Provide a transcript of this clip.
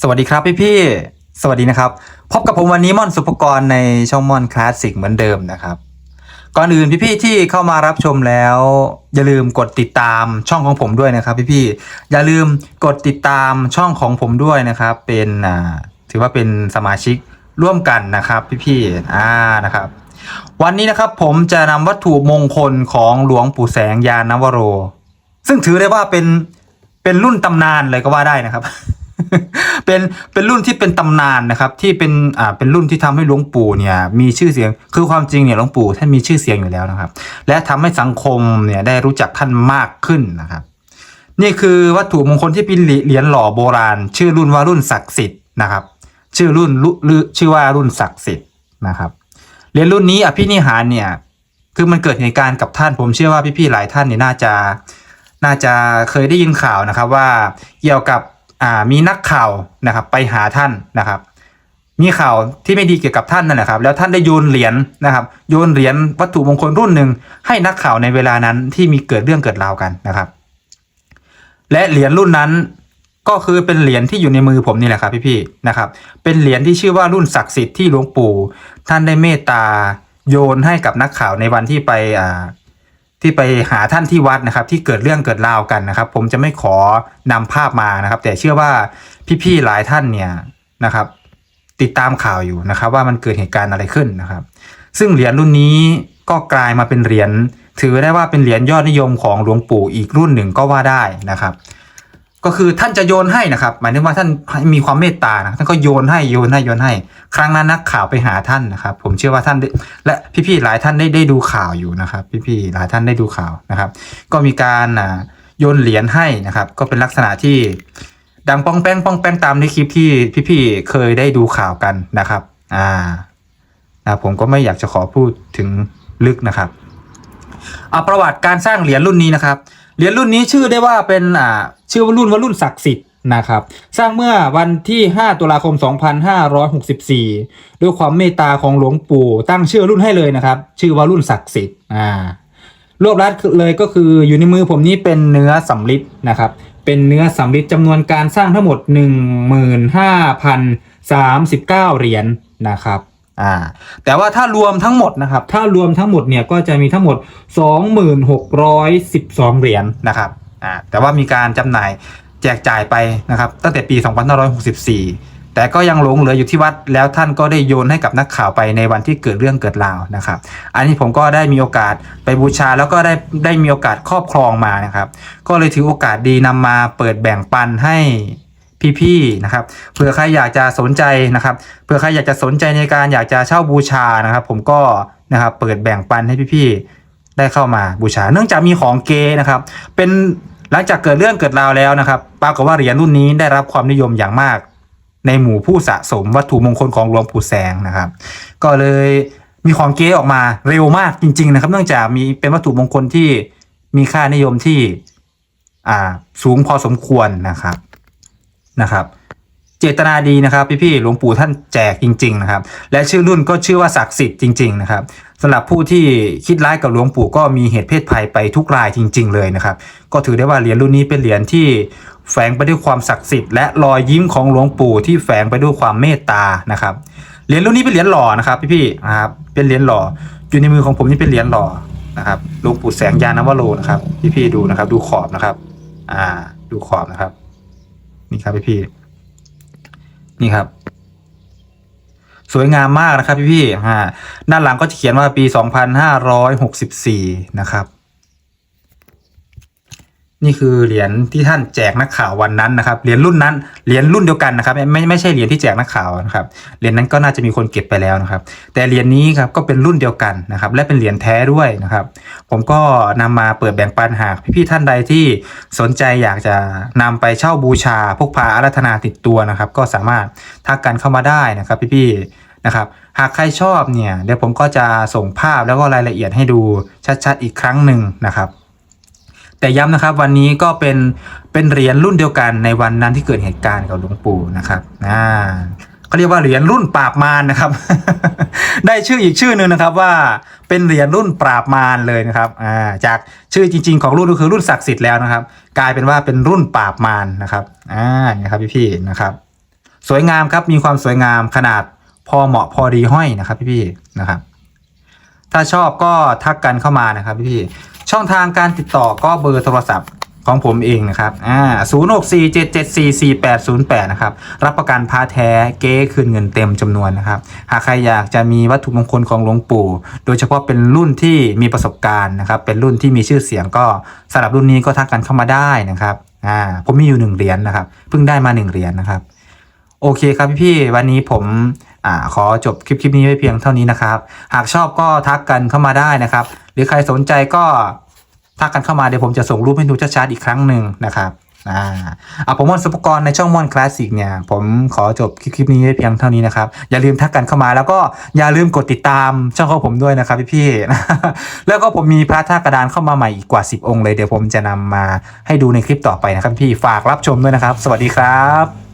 สวัสดีครับพี่พี่สวัสดีนะครับ พบกับผมวันนี้ม่อนสุภกรในช่องม่อนคลาสสิกเหมือนเดิมนะครับ ก่อนอื่นพี่พี่ที่เข้ามารับชมแล้ว อย่าลืมกดติดตามช่องของผมด้วยนะครับ พี่พี่อย่าลืมกดติดตามช่องของผมด้วยนะครับ เป็นถือว่าเป็นสมาชิกร่วมกันนะครับ พี่พี่อ่านะครับ วันนี้นะครับผมจะนำวัตถุมงคลของหลวงปู่แสงยานนวโร ซึ่งถือได้ว่าเป็นเป็นรุ่นตำนานเลยก็ว่าได้นะครับ เป็นเป็นรุ่นที่เป็นตำนานนะครับ ที่เป็นอ่าเป็นรุ่นที่ทำให้หลวงปู่เนี่ย มีชื่อเสียงคือความจริงเนี่ยหลวงปู่ท่านมีชื่อเสียงอยู่แล้วนะครับ และทำให้สังคมเนี่ยได้รู้จักท่านมากขึ้นนะครับ นี่คือวัตถุมงคลที่เป็นเหรียญหล่อโบราณ ชื่อรุ่นว่ารุ่นศักดิ์สิทธิ์นะครับ ชื่อรุ่นลุลือชื่อว่ารุ่นศักดิ์สิทธิ์นะครับเหรียญรุ่นนี้อภินิหารเนี่ย คือมันเกิดเหตุการณ์กับท่านผมเชื่อว่าพี่ๆหลายท่านเนี่ยน่าจะน่าจะเคยได้ยินข่าวนะครับว่าเกี่ยวกับ อ่ามีนักข่าวนะครับไปหาท่านนะครับ มีข่าวที่ไม่ดีเกี่ยวกับท่านนั่นแหละครับ แล้วท่านได้โยนเหรียญนะครับ โยนเหรียญวัตถุมงคลรุ่นหนึ่งให้นักข่าวในเวลานั้นที่มีเกิดเรื่องเกิดราวกันนะครับ และเหรียญรุ่นนั้นก็คือเป็นเหรียญที่อยู่ในมือผมนี่แหละครับพี่ๆนะครับ เป็นเหรียญที่ชื่อว่ารุ่นศักดิ์สิทธิ์ที่หลวงปู่ ท่านได้เมตตาโยนให้กับนักข่าวในวันที่ไปอ่า ที่ไปหาท่านที่วัดนะครับ ที่เกิดเรื่องเกิดราวกันนะครับ ผมจะไม่ขอนำภาพมานะครับ แต่เชื่อว่าพี่ๆหลายท่านเนี่ยนะครับ ติดตามข่าวอยู่นะครับ ว่ามันเกิดเหตุการณ์อะไรขึ้นนะครับ ซึ่งเหรียญรุ่นนี้ก็กลายมาเป็นเหรียญถือได้ว่าเป็นเหรียญยอดนิยมของหลวงปู่อีกรุ่นหนึ่งก็ว่าได้นะครับ ก็คือท่านจะโยนให้นะครับ หมายถึงว่าท่านมีความเมตตานะท่านก็โยนให้โยนให้โยนให้ ครั้งนั้นนักข่าวไปหาท่านนะครับ ผมเชื่อว่าท่านและพี่ๆหลายท่านได้ได้ดูข่าวอยู่นะครับ พี่ๆหลายท่านได้ดูข่าวนะครับ ก็มีการอ่าโยนเหรียญให้นะครับ ก็เป็นลักษณะที่ดังป้องแป้งป้องแป้งตามในคลิปที่พี่ๆเคยได้ดูข่าวกันนะครับ อ่านะผมก็ไม่อยากจะขอพูดถึงลึกนะครับเอาประวัติการสร้างเหรียญรุ่นนี้นะครับ เหรียญรุ่นนี้ชื่อได้ว่าเป็นอ่าชื่อว่ารุ่นว่ารุ่นศักดิ์สิทธิ์นะครับสร้างเมื่อวันที่ 5 ตุลาคม 2564 ด้วยความเมตตาของหลวงปู่ตั้งชื่อรุ่นให้เลยนะครับ ชื่อว่ารุ่นศักดิ์สิทธิ์อ่ารวบรัดเลยก็คืออยู่ในมือผมนี้เป็นเนื้อสำริดนะครับ เป็นเนื้อสำริดจำนวนการสร้างทั้งหมด 15,039 เหรียญนะครับ อ่าแต่ว่าถ้ารวมทั้งหมดนะครับ ถ้ารวมทั้งหมดเนี่ยก็จะมีทั้งหมด 2612 เหรียญนะครับอ่าแต่ว่ามีการจำหน่ายแจกจ่ายไปนะครับ ตั้งแต่ปี 2564 แต่ก็ยังหลงเหลืออยู่ที่วัดแล้วท่านก็ได้โยนให้กับนักข่าวไปในวันที่เกิดเรื่องเกิดราวนะครับ อันนี้ผมก็ได้มีโอกาสไปบูชาแล้วก็ได้ได้มีโอกาสครอบครองมานะครับ ก็เลยถือโอกาสดีนำมาเปิดแบ่งปันให้ พี่ๆนะครับเผื่อใครอยากจะสนใจนะครับเผื่อใครอยากจะสนใจในการอยากจะเช่าบูชานะครับ ผมก็นะครับเปิดแบ่งปันให้พี่ๆได้เข้ามาบูชา เนื่องจากมีของเกนะครับ เป็นหลังจากเกิดเรื่องเกิดราวแล้วนะครับปรากฏว่าเหรียญรุ่นนี้ได้รับความนิยมอย่างมาก ในหมู่ผู้สะสมวัตถุมงคลของหลวงปู่แสงนะครับ ก็เลยมีของเก๊ออกมาเร็วมากจริง ๆ นะครับ เนื่องจากมีเป็นวัตถุมงคลที่มีค่านิยมที่ อ่า สูงพอสมควรนะครับ นะครับ เจตนาดีนะครับพี่ๆหลวงปู่ท่านแจกจริง ๆ นะครับ และชื่อรุ่นก็ชื่อว่าศักดิ์สิทธิ์จริง ๆ นะครับสำหรับผู้ที่คิดร้ายกับหลวงปู่ก็มีเหตุเพศภัยไปทุกรายจริง ๆ เลยนะครับ ก็ถือได้ว่าเหรียญรุ่นนี้เป็นเหรียญที่แฝงไปด้วยความศักดิ์สิทธิ์และรอยยิ้มของหลวงปู่ที่แฝงไปด้วยความเมตตานะครับเหรียญรุ่นนี้เป็นเหรียญหล่อนะครับพี่ๆนะครับเป็นเหรียญหล่ออยู่ในมือของผมนี่เป็นเหรียญหล่อนะครับหลวงปู่แสงยานนวโรนะครับพี่ๆดูนะครับ ดูขอบนะครับ อ่า ดูขอบนะครับ นี่ครับพี่พี่นี่ครับ สวยงามมากนะครับพี่พี่ๆอ่าด้านหลังก็จะเขียนว่าปี 2564 นะครับ นี่คือเหรียญที่ท่านแจกนักข่าววันนั้นนะครับเหรียญรุ่นนั้นเหรียญรุ่นเดียวกันนะครับไม่ไม่ไม่ใช่เหรียญที่แจกนักข่าวนะครับเหรียญนั้นก็น่าจะมีคนเก็บไปแล้วนะครับ แต่เหรียญนี้ครับก็เป็นรุ่นเดียวกันนะครับ และเป็นเหรียญแท้ด้วยนะครับ ผมก็นำมาเปิดแบ่งปันหากพี่ๆท่านใดที่สนใจอยากจะนำไปเช่าบูชาพกพาอารัธนาติดตัวนะครับ ก็สามารถทักกันเข้ามาได้นะครับ พี่ๆนะครับหากใครชอบเนี่ยเดี๋ยวผมก็จะส่งภาพแล้วก็รายละเอียดให้ดูชัดๆ อีกครั้งหนึ่งนะครับ แต่ย้ำนะครับวันนี้ก็เป็นเป็นเหรียญรุ่นเดียวกันในวันนั้นที่เกิดเหตุการณ์กับหลวงปู่นะครับอ่าเขาเรียกว่าเหรียญรุ่นปราบมารนะครับ ได้ชื่ออีกชื่อหนึ่งนะครับว่าเป็นเหรียญรุ่นปราบมารเลยนะครับอ่าจากชื่อจริง ๆ ของรุ่นก็คือรุ่นศักดิ์สิทธิ์แล้วนะครับ กลายเป็นว่าเป็นรุ่นปราบมารนะครับอ่านี่ครับพี่ๆนะครับ สวยงามครับมีความสวยงามขนาดพอเหมาะพอดีห้อยนะครับพี่ๆนะครับ ถ้าชอบก็ทักกันเข้ามานะครับพี่ช่องทางการติดต่อก็เบอร์โทรศัพท์ของผมเองนะครับอ่า0 6 4 7 7 4 4 8 0 8นะครับ รับประกันพาแท้เก๊คืนเงินเต็มจำนวนนะครับ หากใครอยากจะมีวัตถุมงคลของหลวงปู่ โดยเฉพาะเป็นรุ่นที่มีประสบการณ์นะครับ เป็นรุ่นที่มีชื่อเสียงก็สำหรับรุ่นนี้ก็ทักกันเข้ามาได้นะครับ อ่า ผมมีอยู่หนึ่งเหรียญนะครับ เพิ่งได้มาหนึ่งเหรียญนะครับ โอเคครับพี่ๆวันนี้ผม อ่าขอจบคลิปคลิปนี้ไว้เพียงเท่านี้นะครับ หากชอบก็ทักกันเข้ามาได้นะครับ หรือใครสนใจก็ทักกันเข้ามาเดี๋ยวผมจะส่งรูปให้ดูชัดๆอีกครั้งหนึ่งนะครับอ่าเอาผมมอนสุปกรณ์ในช่องมอนคลาสสิกเนี่ย ผมขอจบคลิปคลิปนี้ไว้เพียงเท่านี้นะครับ อย่าลืมทักกันเข้ามา แล้วก็อย่าลืมกดติดตามช่องของผมด้วยนะครับพี่ๆแล้วก็ผมมีพระท่ากระดานเข้ามาใหม่อีกกว่า 10 องค์เลยเดี๋ยวผมจะนำมาให้ดูในคลิปต่อไปนะครับพี่ฝากรับชมด้วยนะครับ สวัสดีครับ